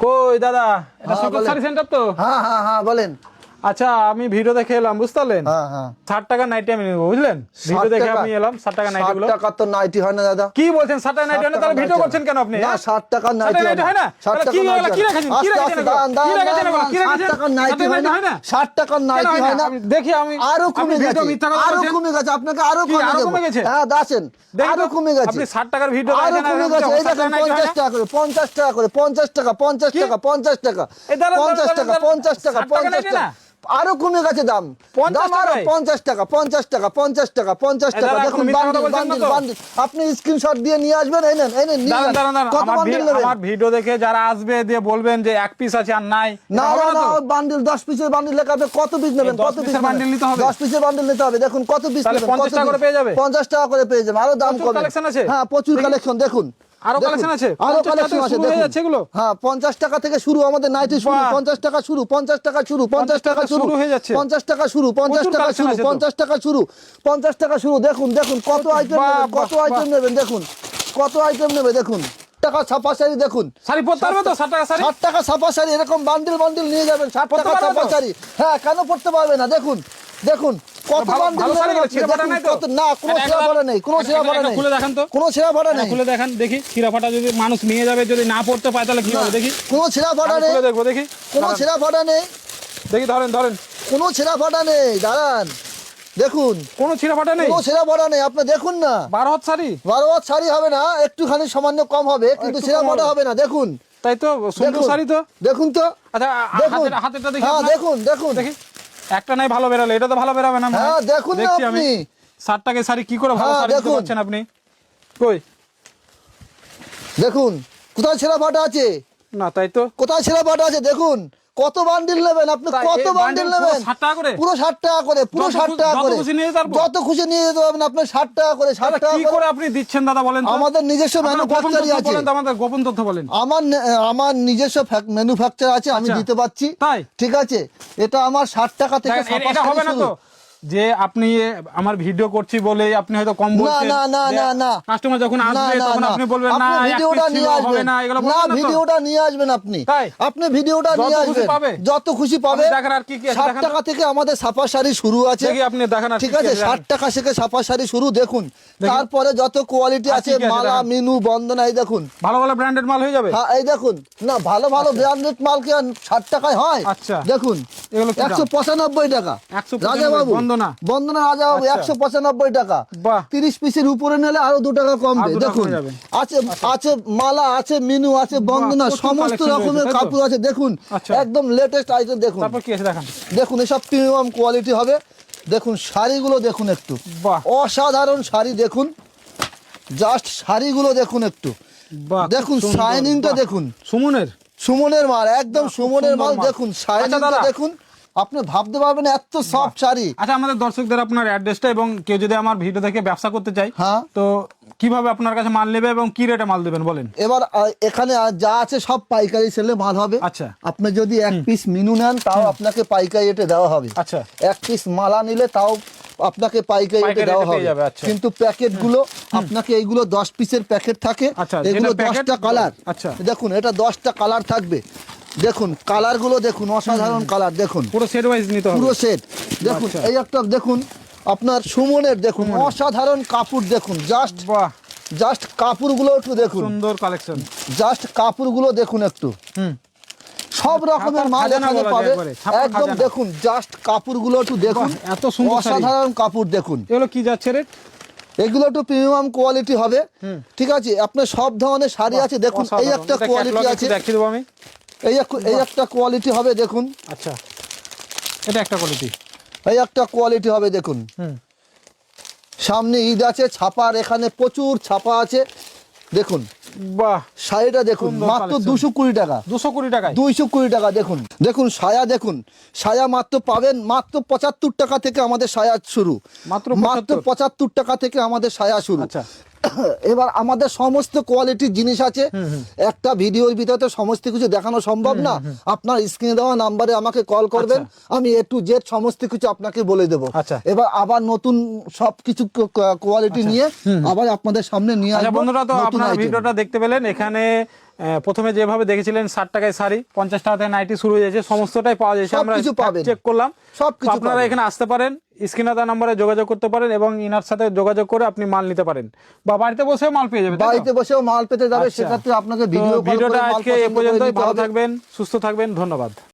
কই দাদা? এটা হ্যাঁ, সেন্টার তো? হ্যাঁ হ্যাঁ হ্যাঁ বলেন। আচ্ছা আমি ভিডিও দেখে এলাম বুঝতে পারলেন হ্যাঁ হ্যাঁ। ষাট টাকা নাইটি আমি নেব বুঝলেন? ভিডিও দেখে আমি এলাম ষাট টাকা নাইটি গুলো টাকার তো নাইটি হয় না দাদা। কি বলছেন ষাট টাকা নাইটি হয় না? তাহলে ভিডিও করছেন কেন আপনি না। হ্যাঁ? ষাট টাকার ষাট টাকা নাইটি হয় না। কি কি না। রেখেছেন কি রেখেছেন কি রেখেছেন কি রেখেছেন? টাকার নাইটি হয় না। ষাট কেন নাইটি হয় না? না দেখি আমি আরও কমে গেছে। আরও কমে গেছে আপনাকে আরও কমে গেছে? হ্যাঁ দাসেন আরও কমে গেছে। আপনি ষাট টাকার ভিডিও আরও কমে গেছে। এই দেখেন পঞ্চাশ টাকা করে পঞ্চাশ টাকা করে পঞ্চাশ টাকা পঞ্চাশ টাকা পঞ্চাশ টাকা পঞ্চাশ টাকা পঞ্চাশ টাকা পঞ্চাশ টাকা না? আরও কমে গেছে দাম। পঞ্চাশ টাকা পঞ্চাশ টাকা পঞ্চাশ টাকা পঞ্চাশ টাকা। দেখুন আপনি বান্ডিল বান্ডিল? বান্ডিল। স্ক্রিনশট দিয়ে নিয়ে আসবেন এই নেন এই নেন কত আমার বান্ডিল নেবেন আমার ভিডিও দেখে যারা আসবে দিয়ে বলবেন যে এক পিস আছে আর নাই। না না? বান্ডিল দশ পিসের বান্ডিল লেখা হবে কত পিস নেবেন? কত পিস পিসের নিতে হবে? দশ পিসের বান্ডিল নিতে হবে। দেখুন কত পিস নেবেন? 50 টাকা করে পেয়ে যাবে? পঞ্চাশ টাকা করে পেয়ে যাবে আরও দাম কমে। আছে? হ্যাঁ প্রচুর কালেকশন দেখুন। আরও দেখুন। আছে? আরও কালেকশন আছে দেখুন। এগুলো? হ্যাঁ টাকা থেকে শুরু আমাদের নাইটি শুরু বাহ। পঞ্চাশ টাকা শুরু পঞ্চাশ টাকা শুরু পঞ্চাশ টাকা শুরু শুরু হয়ে যাচ্ছে। পঞ্চাশ টাকা শুরু পঞ্চাশ প্রচুর টাকা শুরু আছে তো। পঞ্চাশ টাকা শুরু পঞ্চাশ টাকা শুরু দেখুন দেখুন কত আইটেম কত আইটেম নেবেন দেখুন কত আইটেম নেবে দেখুন টাকা ছাপা শাড়ি দেখুন শাড়ি পরতে পারবে তো ষাট টাকা শাড়ি ষাট টাকা ছাপা শাড়ি এরকম বান্ডিল বান্ডিল নিয়ে যাবেন ষাট টাকা ছাপা? শাড়ি হ্যাঁ কেন পড়তে পারবে না দেখুন দেখুন কত ফাটা না কোনো ছেঁড়া ফাটা নেই কোনো ছেঁড়া ফাটা নেই খুলে দেখান তো। কোনো ছেঁড়া ফাটা নেই খুলে দেখান দেখি খিরাফাটা যদি মানুষ নিয়ে যাবে যদি না পড়তে পায় তাহলে কি হবে দেখি কোনো ছেঁড়া ফাটা নেই দেখব দেখি কোনো দাঁড়ান। ছেঁড়া ফাটা নেই দেখি ধরেন ধরেন কোনো ছেঁড়া ফাটা নেই দাঁড়ান দেখুন কোনো ছিঁড়াফাটা নেই কোনো ছেঁড়া ফাটা নেই আপনি দেখুন না বারো হাত শাড়ি বারো হাত শাড়ি হবে না একটুখানি সামান্য কম হবে কিন্তু ছেঁড়া ফাটা হবে। না দেখুন তাই তো সুন্দর দেখুন শাড়ি তো দেখুন তো আচ্ছা দেখুন দেখি হ্যাঁ দেখুন দেখুন দেখি একটা নাই ভালো বেরালে। এটা তো ভালো বেরাবে না হ্যাঁ, দেখুন দেখছি আমি। সারটাকে সারি শাড়ি কি করে ভালো সারি শাড়ি দিতে। পারছেন আপনি? কই? দেখুন কোথায় ছেঁড়া ফাটা আছে? না তাই তো। কোথায় ছেঁড়া ফাটা আছে? দেখুন। কত বান্ডিল নেবেন? আপনি কত বান্ডিল নেবেন? 60 টাকা করে? পুরো ষাট টাকা করে পুরো ষাট খুশি- টাকা করে। নিয়ে যেতে খুশি নিয়ে যেতে পারবেন আপনি ষাট টাকা করে ষাট টাকা করে। আপনি দিচ্ছেন দাদা বলেন আমাদের নিজস্ব তথ্য আছে। বলেন আমাদের গোপন তথ্য বলেন। আমার আমার নিজস্ব ম্যানুফ্যাকচার আছে আমি আচ্ছা। দিতে পারছি। ঠিক আছে? এটা আমার ষাট টাকা থেকে হবে না তো? যে আপনি আমার ভিডিও করছি বলে আপনি হয়তো কম বলছেন না, না, না, না। কাস্টমার যখন আসবে তখন আপনি বলবেন না ভিডিওটা নিয়ে আসবেন। না এগুলো না বলবেন না ভিডিওটা নিয়ে আসবেন আপনি। আপনি ভিডিওটা নিয়ে আসবেন। যত খুশি পাবে। দেখান আর কি কি। টাকা থেকে আমাদের ছাপা শাড়ি শুরু আছে। দেখি আপনি দেখান ঠিক আছে আছে, ষাট দেখান। টাকা থেকে ছাপা শাড়ি শুরু দেখুন। তারপরে যত কোয়ালিটি আছে মালা মিনু বন্দনা এই দেখুন। ভালো ভালো ব্র্যান্ডেড মাল হয়ে যাবে? হ্যাঁ এই দেখুন। না ভালো ভালো ব্র্যান্ডেড মাল কি আর ষাট টাকায় হয়? আচ্ছা। দেখুন। এগুলো কি দাম? একশো পঁচানব্বই টাকা। 195 রাজাবাবু। বন্দনা। বন্দনা রাজাবাবু আচ্ছা। একশো পঁচানব্বই টাকা। তিরিশ পিসের উপরে নিলে আরও দু টাকা কমবে দেখুন আছে আছে মালা আছে মিনু আছে বন্দনা সমস্ত রকমের? কাপড় আছে। দেখুন আচ্ছা। একদম লেটেস্ট আইটেম দেখুন। দেখান। এসব প্রিমিয়াম কোয়ালিটি হবে। দেখুন শাড়িগুলো দেখুন একটু। অসাধারণ শাড়ি দেখুন। জাস্ট শাড়িগুলো দেখুন একটু। দেখুন শাইনিংটা দেখুন। সুমনের? সুমনের মাল একদম সুমনের মাল। দেখুন আচ্ছা, শাইনিংটা দেখুন। আপনি ভাবতে পারবেন এত সফট শাড়ি। আচ্ছা আমাদের দর্শকদের আপনার অ্যাড্রেসটা এবং কেউ যদি আমার ভিডিও দেখে ব্যবসা করতে চায় হ্যাঁ। তো কীভাবে আপনার কাছে মাল নেবে এবং কি রেটে মাল দেবেন বলেন? এবার এখানে যা আছে সব পাইকারি সেলে মাল হবে। আচ্ছা। আপনি যদি এক পিস মিনু নেন তাও আপনাকে পাইকারি রেটে দেওয়া হবে। আচ্ছা। এক পিস মালা নিলে তাও আপনাকে পাইকারি রেটে দেওয়া হবে। আচ্ছা। কিন্তু প্যাকেটগুলো আপনাকে এইগুলো দশ পিসের প্যাকেট থাকে। আচ্ছা, এগুলো দশটা কালার আচ্ছা। দেখুন এটা দশটা কালার থাকবে। দেখুন কালারগুলো দেখুন অসাধারণ কালার দেখুন। পুরো সেট ওয়াইজ নিতে হবে। পুরো সেট দেখুন আচ্ছা। এই একটা দেখুন আপনার সুমনের দেখুন অসাধারণ কাপড় দেখুন জাস্ট বাহ। জাস্ট কাপড়গুলো একটু দেখুন। সুন্দর কালেকশন জাস্ট কাপড়গুলো দেখুন একটু। হুম। সব রকমের মাল এখানে পাবে। একদম দেখুন জাস্ট কাপড়গুলো একটু দেখুন। এত সুন্দর অসাধারণ কাপড় দেখুন। এগুলো কি যাচ্ছে রেট এগুলো একটু প্রিমিয়াম কোয়ালিটি হবে। ঠিক আছে আপনার সব ধরনের শাড়ি আছে দেখুন এই একটা কোয়ালিটি আছে। দেখিয়ে দেবো আমি। এই এই একটা কোয়ালিটি হবে দেখুন। আচ্ছা। এটা একটা কোয়ালিটি এই একটা কোয়ালিটি হবে দেখুন। সামনে ঈদ আছে ছাপার এখানে প্রচুর ছাপা আছে দেখুন। বাহ। শাড়িটা দেখুন মাত্র দুশো কুড়ি টাকা। দুশো কুড়ি টাকায়? দুইশো কুড়ি টাকা দেখুন। দেখুন সায়া দেখুন। সায়া মাত্র পাবেন মাত্র পঁচাত্তর টাকা থেকে আমাদের সায়া শুরু। মাত্র মাত্র পঁচাত্তর টাকা থেকে আমাদের সায়া শুরু। আচ্ছা। এবার আমাদের সমস্ত কোয়ালিটির জিনিস আছে। একটা ভিডিওর ভিতরে তো সমস্ত কিছু দেখানো সম্ভব না। আপনার স্ক্রিনে দেওয়া নাম্বারে আমাকে কল করবেন। আমি এ টু জেড সমস্ত কিছু আপনাকে বলে দেবো। আচ্ছা। এবার আবার নতুন সব কিছু কোয়ালিটি নিয়ে আবার আপনাদের সামনে নিয়ে আচ্ছা আসব বন্ধুরা তো আপনারা ভিডিওটা দেখতে পেলেন। এখানে প্রথমে যেভাবে দেখেছিলেন ষাট টাকায় শাড়ি পঞ্চাশ টাকা থেকে নাইটি শুরু হয়ে যাচ্ছে সমস্তটাই পাওয়া যাচ্ছে। আমরা চেক করলাম। তো আপনারা এখানে আসতে পারেন স্ক্রিনে দেওয়া নাম্বারে যোগাযোগ করতে পারেন এবং ইনার সাথে যোগাযোগ করে আপনি মাল নিতে পারেন। বা বাড়িতে বসেও মাল পেয়ে যাবেন বাড়িতে বসেও মাল পেতে যাবে আচ্ছা। সেক্ষেত্রে আপনাকে ভিডিও ভিডিওটা আজকে এ পর্যন্তই ভালো থাকবেন সুস্থ থাকবেন ধন্যবাদ।